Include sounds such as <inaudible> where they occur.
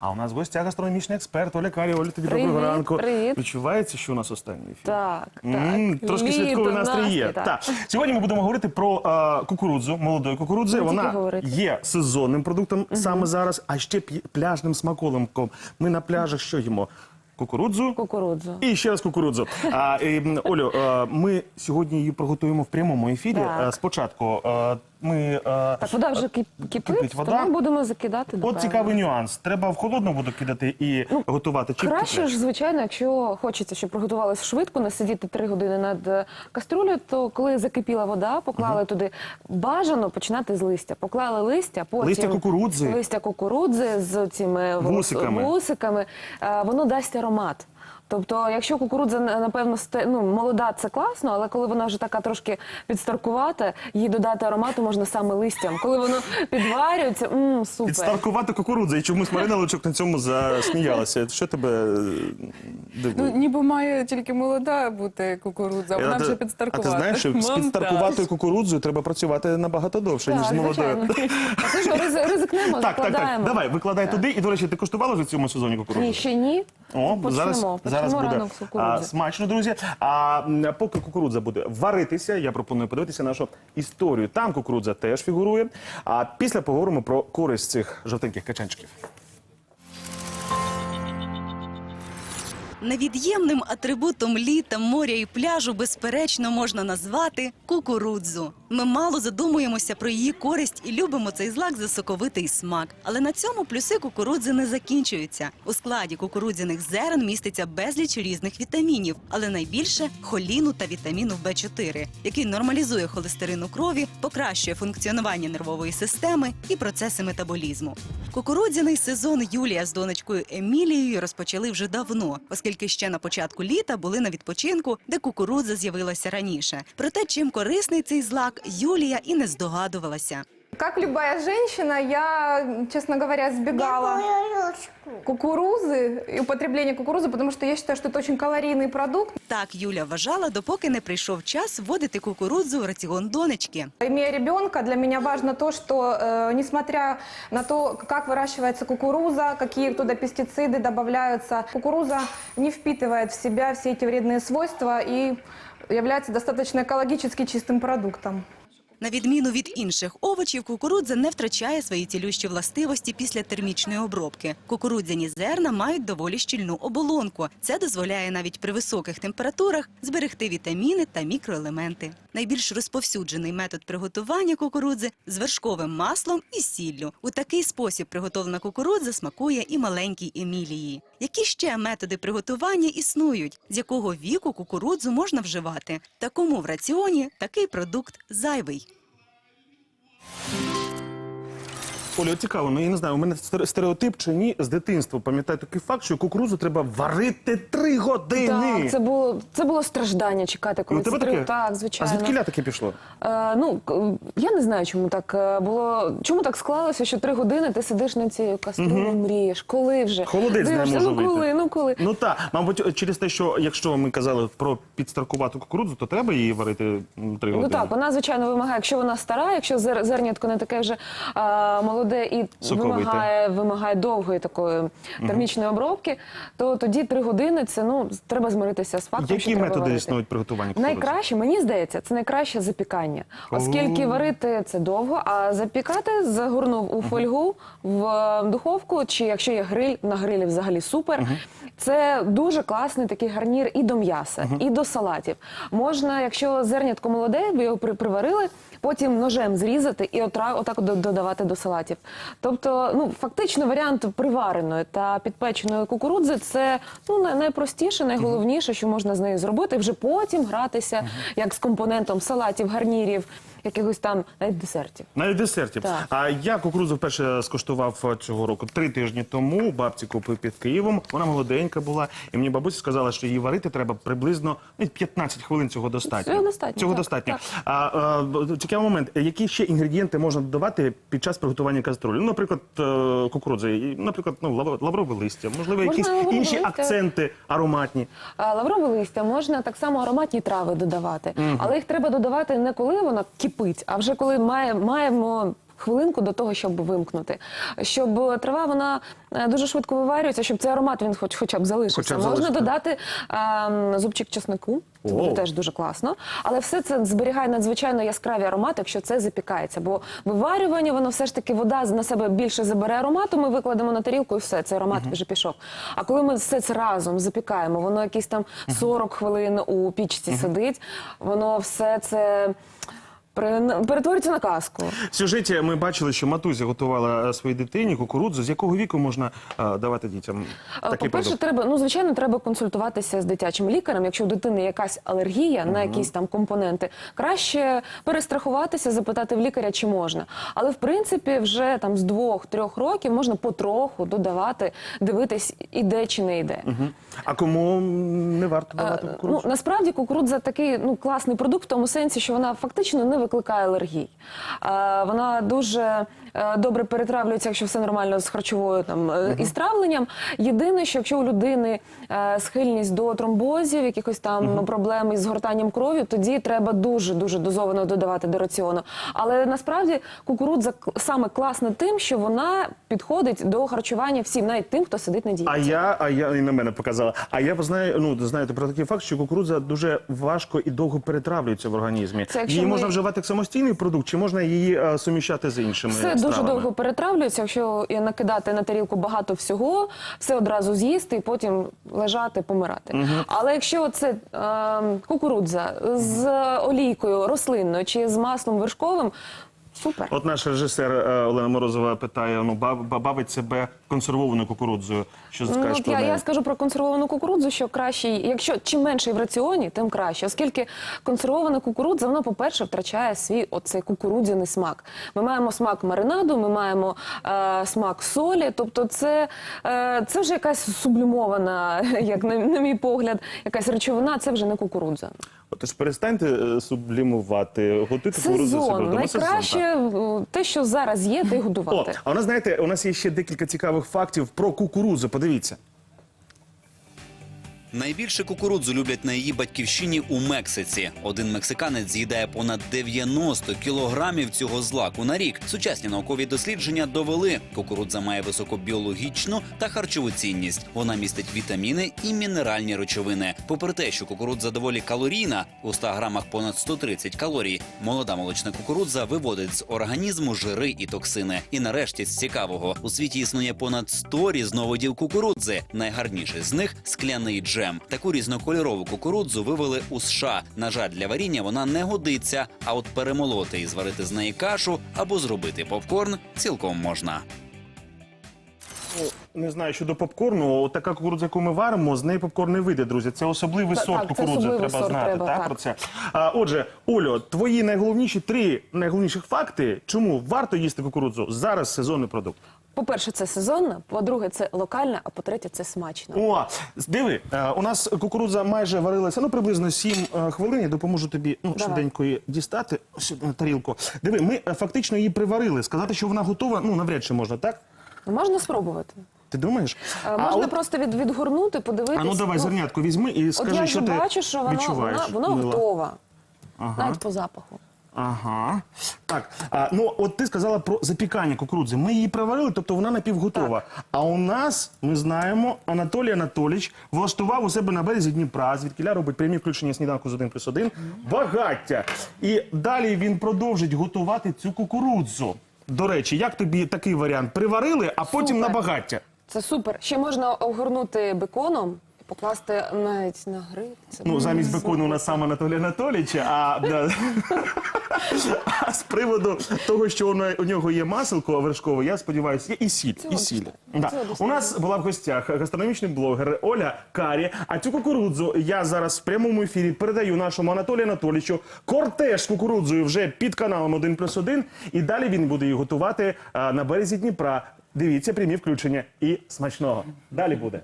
А у нас в гостях гастрономічний експерт Оля Карі. Оля, тобі Привіт, доброго ранку. привіт. Відчувається, що у нас останній ефір? Так, М, так. Трошки Літо, святковий настрій є. настрій, Так. Сьогодні ми будемо говорити про е, кукурудзу, молодої кукурудзи. Тільки Вона говорити. є сезонним продуктом саме зараз, а ще п'є- пляжним смаколимком. Ми на пляжах що їмо? Кукурудзу. Кукурудзу. І ще раз кукурудзу. А, і, м, Олю, е, ми сьогодні її приготуємо в прямому ефірі. Так. Е, Спочатку е, ми е, Так, вода вже кип- кипить, кипить вода. тому будемо закидати От цікавий нюанс. Треба в холодну воду кидати і готувати. Чи в Ну, Краще кип'ячу? ж, звичайно, якщо хочеться, щоб приготувалися швидко, не сидіти три години над е, каструлею, то коли закипіла вода, поклали туди бажано починати з листя. Поклали листя, потім Листя кукурудзи? листя кукурудзи з цими волос- Вусиками. вусиками. Е, Воно дасть аромат. Тобто, якщо кукурудза напевно сте- ну, молода, це класно, але коли вона вже така трошки підстаркувата, їй додати аромату можна саме листям. Коли воно підварюється, м, супер. Підстаркувати кукурудзу. І чомусь Марина Лучок на цьому засміялася. Що тебе е, Ну, дивує? ніби має тільки молода бути кукурудза, вона вже. А ти знаєш, що з Монтаж. підстаркуватою кукурудзою треба працювати набагато довше, ніж з молодою. звичайно. <laughs> А це що, ризикнемо, Так, так, так. закладаємо. Давай, викладай туди. І, до речі, ти коштувала вже в цьому сезоні кукурудзу? Ні, ще ні. О, Почнемо. зараз, Почнемо зараз буде ранок з а, смачно, друзі. А м, поки кукурудза буде варитися, я пропоную подивитися нашу історію. Там кукурудза теж фігурує. А після поговоримо про користь цих жовтеньких качанчиків. Невід'ємним атрибутом літа, моря і пляжу безперечно можна назвати кукурудзу. Ми мало задумуємося про її користь і любимо цей злак за соковитий смак. Але на цьому плюси кукурудзи не закінчуються. У складі кукурудзяних зерен міститься безліч різних вітамінів, але найбільше холіну та вітаміну В4, який нормалізує холестерин у крові, покращує функціонування нервової системи і процеси метаболізму. Кукурудзяний сезон Юлія з донечкою Емілією розпочали вже давно, оскільки ще на початку літа були на відпочинку, де кукурудза з'явилася раніше. Проте, чим корисний цей злак, Юлія і не здогадувалася. Как любая женщина, я, честно говоря, избегала кукурузы и употребления кукурузы, потому что я считаю, что это очень калорийный продукт. Так Юля вважала, допоки не прийшов час вводити кукурудзу у раціон донечки. Имея ребенка, для меня важно то, что э, несмотря на то, как выращивается кукуруза, какие туда пестициды добавляются, кукуруза не впитывает в себя все эти вредные свойства и является достаточно экологически чистым продуктом. На відміну від інших овочів, кукурудза не втрачає свої цілющі властивості після термічної обробки. Кукурудзяні зерна мають доволі щільну оболонку. Це дозволяє навіть при високих температурах зберегти вітаміни та мікроелементи. Найбільш розповсюджений метод приготування кукурудзи з вершковим маслом і сіллю. У такий спосіб приготовлена кукурудза смакує і маленькій Емілії. Які ще методи приготування існують? З якого віку кукурудзу можна вживати? Та кому в раціоні такий продукт зайвий? Оля, цікаво, ну я не знаю, у мене стереотип чи ні з дитинства. Пам'ятаю такий факт, що кукурудзу треба варити три години. Так, це було це було страждання чекати, коли Ну, тебе це три- таке? так, А звичайно. звідки таке пішло? Е, ну к- я не знаю, чому так е, було. Чому так склалося, що три години ти сидиш на цій каструлі, мрієш. Коли вже Холодець не Дивишся, може ну вийти. коли, ну коли. Ну так, мабуть, через те, що якщо ми казали про підстаркувату кукурудзу, то треба її варити м, три години. Ну так, вона звичайно вимагає, якщо вона стара, якщо зер- зернятко не таке вже а, молоде і Соковите. вимагає, вимагає довгої такої термічної обробки, то тоді три години це ну треба змиритися з фактом. що Які треба методи варити. існують приготування кукурудзи? Найкраще, мені здається, це найкраще запікання. Оскільки варити це довго, а запікати загорнув у фольгу в е, духовку, чи якщо є гриль, на грилі взагалі супер. Це дуже класний такий гарнір і до м'яса, і до салатів. Можна, якщо зернятко молоде, ви його при- приварили, потім ножем зрізати і отра, отак додавати до салатів. Тобто, ну фактично варіант привареної та підпеченої кукурудзи це ну найпростіше, найголовніше, що можна з нею зробити. Вже потім гратися як з компонентом салатів, гарнірів, якихось там навіть десертів. Навіть десертів. Так. А я кукурудзу вперше скуштував е, цього року три тижні тому. Бабці купив під Києвом. Вона молоденька була, і мені бабуся сказала, що її варити треба приблизно ну, 15 хвилин. Цього достатньо. Цього достатньо, Цього так, достатньо. так. А, е, цікавий момент. Які ще інгредієнти можна додавати під час приготування каструлі? Ну, наприклад, е, кукурудзи, наприклад, ну лаврове листя, можливо, Можна якісь інші листя. акценти ароматні. Лаврове листя можна так само ароматні трави додавати, але їх треба додавати не коли воно кипить, а вже коли має, маємо хвилинку до того, щоб вимкнути. Щоб трава вона е, дуже швидко виварюється, щоб цей аромат він хоч хоча б залишився. Хоча б Можна додати ем, зубчик чеснику. Це буде теж дуже класно. Але все це зберігає надзвичайно яскраві аромати, якщо це запікається. Бо виварювання, воно все ж таки вода на себе більше забере аромату. Ми викладемо на тарілку і все, цей аромат вже пішов. А коли ми все це разом запікаємо, воно якісь там 40 хвилин у пічці сидить, воно все це перетворюється на казку. В сюжеті ми бачили, що матуся готувала е, своїй дитині кукурудзу. З якого віку можна е, давати дітям Е, такий По-перше, продукт? треба ну звичайно, треба консультуватися з дитячим лікарем. Якщо у дитини якась алергія на якісь там компоненти, краще перестрахуватися, запитати в лікаря, чи можна. Але в принципі, вже там з двох-трьох років можна потроху додавати, дивитись, іде чи не йде. Мгм. А кому не варто давати Е, кукурудзу? Ну, насправді кукурудза такий ну, класний продукт в тому сенсі, що вона фактично не викликає алергій. Е, вона дуже добре перетравлюється, якщо все нормально з харчовою там, е, із травленням. Єдине, що якщо у людини е, схильність до тромбозів, якихось там проблем із згортанням крові, тоді треба дуже-дуже дозовано додавати до раціону. Але насправді кукурудза саме класна тим, що вона підходить до харчування всім, навіть тим, хто сидить на дієті. А я, а я і на мене показала. А я знаю, ну знаєте про такий факт, що кукурудза дуже важко і довго перетравлюється в організмі. Це Її ми- можна вживати як самостійний продукт, чи можна її е, суміщати з іншими Все дуже довго перетравлюється. Якщо накидати на тарілку багато всього, все одразу з'їсти і потім лежати, помирати. Але якщо це е, кукурудза з олійкою рослинною чи з маслом вершковим, супер. От наш режисер е, Олена Морозова питає: ну бав- ба- бавить себе консервованою кукурудзою. Що Ну, скажеш от про я, неї? я скажу про консервовану кукурудзу, що краще, якщо чим менше в раціоні, тим краще. Оскільки консервована кукурудза, вона, по-перше, втрачає свій оцей кукурудзяний смак. Ми маємо смак маринаду, ми маємо е, смак солі. Тобто, це, е, це вже якась сублімована, <laughs> як на, на мій погляд, якась речовина, це вже не кукурудза. Отож, перестаньте е, сублімувати, готуйте кукурудзу себе вдома. Найкраще те, що зараз є, де годувати. О, а у нас, знаєте, у нас є ще декілька цікавих фактів про кукурудзу. Подивіться. Найбільше кукурудзу люблять на її батьківщині у Мексиці. Один мексиканець з'їдає понад 90 кілограмів цього злаку на рік. Сучасні наукові дослідження довели, кукурудза має високу біологічну та харчову цінність. Вона містить вітаміни і мінеральні речовини. Попри те, що кукурудза доволі калорійна, у 100 грамах понад 130 калорій. Молода молочна кукурудза виводить з організму жири і токсини. І нарешті з цікавого у світі існує понад 100 різновидів кукурудзи. Найгарніший з них скляний джем. Таку різнокольорову кукурудзу вивели у США. На жаль, для варіння вона не годиться. А от перемолоти і зварити з неї кашу або зробити попкорн цілком можна. Не знаю щодо попкорну. От така кукурудза, яку ми варимо, з неї попкорн не вийде, друзі. Це особливий Так, сорт так, це кукурудзи. особливий Треба сорт знати треба, так, так. про це. А, отже, Олю, твої найголовніші три найголовніших факти, чому варто їсти кукурудзу зараз сезонний продукт. По-перше, це сезонна, по-друге, це локальна, а по-третє, це смачно. О, диви, е, у нас кукурудза майже варилася, ну приблизно 7 е, хвилин. Я допоможу тобі ну, Давай. швиденько її дістати сюди на тарілку. Диви, ми е, фактично її приварили. Сказати, що вона готова, ну навряд чи можна, так? Можна спробувати. Ти думаєш? Е, Можна от- просто від, відгорнути, подивитися. А ну давай зернятку візьми і От скажи, я що ти бачу, що воно, відчуваєш. вона, Мила? готова. Ага. Навіть по запаху. Ага. Так, а, ну от ти сказала про запікання кукурудзи. Ми її приварили, тобто вона напівготова. А у нас, ми знаємо, Анатолій Анатолійович влаштував у себе на березі Дніпра, звідкіля робить прямі включення сніданку з 1 плюс 1, багаття. І далі він продовжить готувати цю кукурудзу. До речі, як тобі такий варіант? Приварили, а потім Супер. на багаття. Це супер. Ще можна обгорнути беконом покласти навіть на гриль. Це Ну, замість бекону у нас сам Анатолій Анатолійович, а, да. а з приводу того, що у у нього є маселко вершкове, я сподіваюся, і сіль. І сіль. достатньо. Да. Цього У нас була в гостях гастрономічний блогер Оля Карі. А цю кукурудзу я зараз в прямому ефірі передаю нашому Анатолію Анатолійовичу. Кортеж з кукурудзою вже під каналом 1 плюс 1. І далі він буде її готувати а, на березі Дніпра. Дивіться прямі включення і смачного. Далі буде.